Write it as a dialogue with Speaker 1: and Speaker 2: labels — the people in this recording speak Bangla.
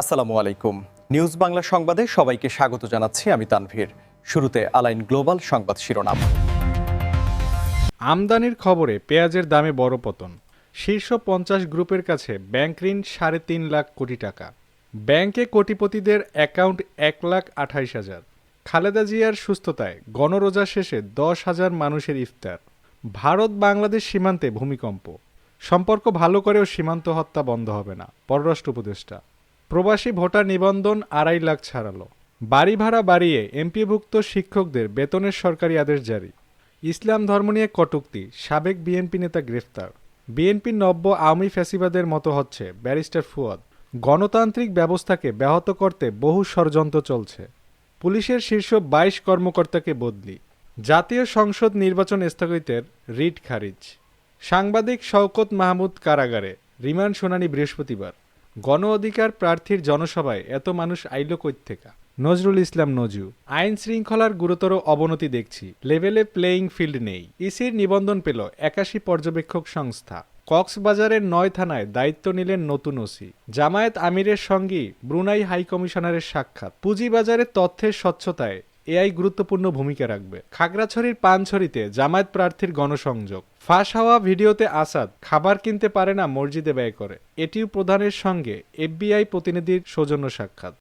Speaker 1: আসসালামু আলাইকুম। নিউজ বাংলা সংবাদে সবাইকে স্বাগত জানাচ্ছি আমি তানভীর। শুরুতে আলাইন গ্লোবাল সংবাদ শিরোনাম।
Speaker 2: আমদানির খবরে পেঁয়াজের দামে বড় পতন। শীর্ষ পঞ্চাশ গ্রুপের কাছে ব্যাংক ঋণ সাড়ে তিন লাখ কোটি টাকা। ব্যাংকে কোটিপতিদের অ্যাকাউন্ট এক লাখ আঠাইশ হাজার। খালেদা জিয়ার সুস্থতায় গণরোজা শেষে দশ হাজার মানুষের ইফতার। ভারত বাংলাদেশ সীমান্তে ভূমিকম্প। সম্পর্ক ভালো করেও সীমান্ত হত্যা বন্ধ হবে না, পররাষ্ট্র উপদেষ্টা। প্রবাসী ভোটার নিবন্ধন আড়াই লাখ ছাড়ালো। বাড়ি ভাড়া বাড়িয়ে এমপিভুক্ত শিক্ষকদের বেতনের সরকারি আদেশ জারি। ইসলাম ধর্ম নিয়ে কটুক্তি, সাবেক বিএনপি নেতা গ্রেফতার। বিএনপির নব্য আওয়ামী ফ্যাসিবাদের মতো হচ্ছে ব্যারিস্টার ফুয়াদ। গণতান্ত্রিক ব্যবস্থাকে ব্যাহত করতে বহু ষড়যন্ত্র চলছে। পুলিশের শীর্ষ বাইশ কর্মকর্তাকে বদলি। জাতীয় সংসদ নির্বাচন স্থগিতের রিট খারিজ। সাংবাদিক শওকত মাহমুদ কারাগারে, রিমান্ড শুনানি বৃহস্পতিবার। গণ অধিকার প্রার্থীর জনসভায় এত মানুষ আইল থেকে নজরুল ইসলাম নজু, আইন শৃঙ্খলার গুরুতর অবনতি দেখছি। লেভেলে প্লেয়িং ফিল্ড নেই। ইসির নিবন্ধন পেল একাশি পর্যবেক্ষক সংস্থা। কক্সবাজারের নয় থানায় দায়িত্ব নিলেন নতুন ওসি। জামায়াত আমিরের সঙ্গী ব্রুনাই হাই কমিশনারের সাক্ষাৎ। পুঁজিবাজারের তথ্যের স্বচ্ছতায় এআই গুরুত্বপূর্ণ ভূমিকা রাখবে। খাগড়াছড়ির পানছড়িতে জামায়াত প্রার্থীর গণসংযোগ। ফাঁস হওয়া ভিডিওতে আসাদ, খাবার কিনতে পারে না মসজিদে ব্যয় করে। এটিও প্রধানের সঙ্গে এফবিআই প্রতিনিধির সৌজন্য সাক্ষাৎ।